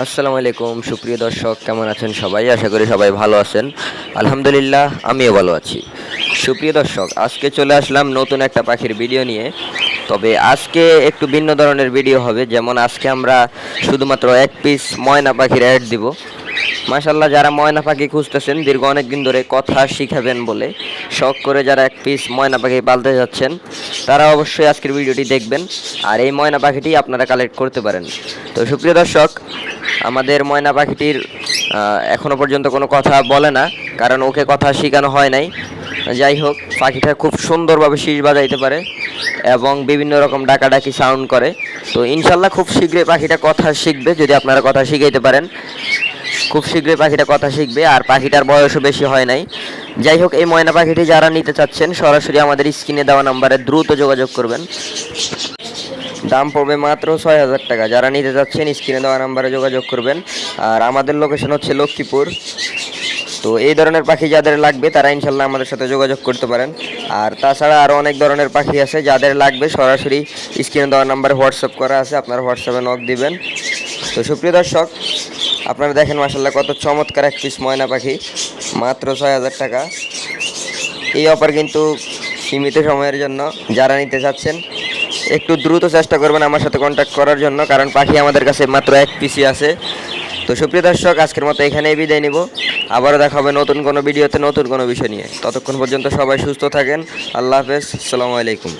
আসসালামু আলাইকুম, সুপ্রিয় দর্শক, কেমন আছেন সবাই? আশা করি সবাই ভালো আছেন। আলহামদুলিল্লাহ, আমিও ভালো আছি। সুপ্রিয় দর্শক, আজকে চলে আসলাম নতুন একটা পাখির ভিডিও নিয়ে। তবে আজকে একটু ভিন্ন ধরনের ভিডিও হবে। যেমন আজকে আমরা শুধুমাত্র এক পিস ময়না পাখির অ্যাড দিব। মাশাল্লাহ যারা ময়না পাখি খুঁজতেছেন, দীর্ঘ অনেক দিন ধরে কথা শিখাবেন বলে শখ করে যারা এক পিস ময়না পাখি পালতে যাচ্ছেন, তারা অবশ্যই আজকের ভিডিওটি দেখবেন। আর এই ময়না পাখিটি আপনারা কালেক্ট করতে পারেন। তো সুপ্রিয় দর্শক আমাদের ময়না পাখিটির আহ, এখনও পর্যন্ত কোনো কথা বলে না কারণ ওকে কথা শেখানো হয় নাই। যাই হোক পাখিটা খুব সুন্দরভাবে শীষ বাজাইতে পারে এবং বিভিন্ন রকম ডাকাডাকি সাউন্ড করে। তো ইনশাল্লাহ খুব শীঘ্রই পাখিটা কথা শিখবে যদি আপনারা কথা শিখাইতে পারেন। খুব শীঘ্রই পাখিটা কথা শিখবে আর পাখিটার বয়সও বেশি হয় নাই। যাই হোক এই ময়না পাখিটি যারা নিতে চাচ্ছেন সরাসরি আমাদের স্ক্রিনে দেওয়া নাম্বারে দ্রুত যোগাযোগ করবেন। দাম পড়বে মাত্র ছয় হাজার টাকা। যারা নিতে যাচ্ছেন, স্ক্রিনে দেওয়া নাম্বারে যোগাযোগ করবেন। আর আমাদের লোকেশন হচ্ছে লক্ষ্মীপুর। তো এই ধরনের পাখি যাদের লাগবে, তারা ইনশাল্লাহ আমাদের সাথে যোগাযোগ করতে পারেন। আর তাছাড়া আরও অনেক ধরনের পাখি আছে, যাদের লাগবে সরাসরি স্ক্রিনে দেওয়া নাম্বারে হোয়াটসঅ্যাপ করা আছে। আপনারা হোয়াটসঅ্যাপে নক দিবেন। তো সুপ্রিয় দর্শক, আপনারা দেখেন মাসাল্লাহ কত চমৎকার এক পিস ময়না পাখি। মাত্র ছয় হাজার টাকা। এই অফার কিন্তু সীমিত সময়ের জন্য। যারা নিতে চাচ্ছেন একটু দ্রুত চেষ্টা করবেন আমার সাথে কন্ট্যাক্ট করার জন্য, কারণ পাখি আমাদের কাছে মাত্র এক পিসি আছে। তো সুপ্রিয় দর্শক, আজকের মতো এখানেই বিদায় নিব। আবারও দেখা হবে নতুন কোনো ভিডিওতে নতুন কোনো বিষয় নিয়ে। ততক্ষণ পর্যন্ত সবাই সুস্থ থাকেন। আল্লাহ হাফেজ। আসসালামু আলাইকুম।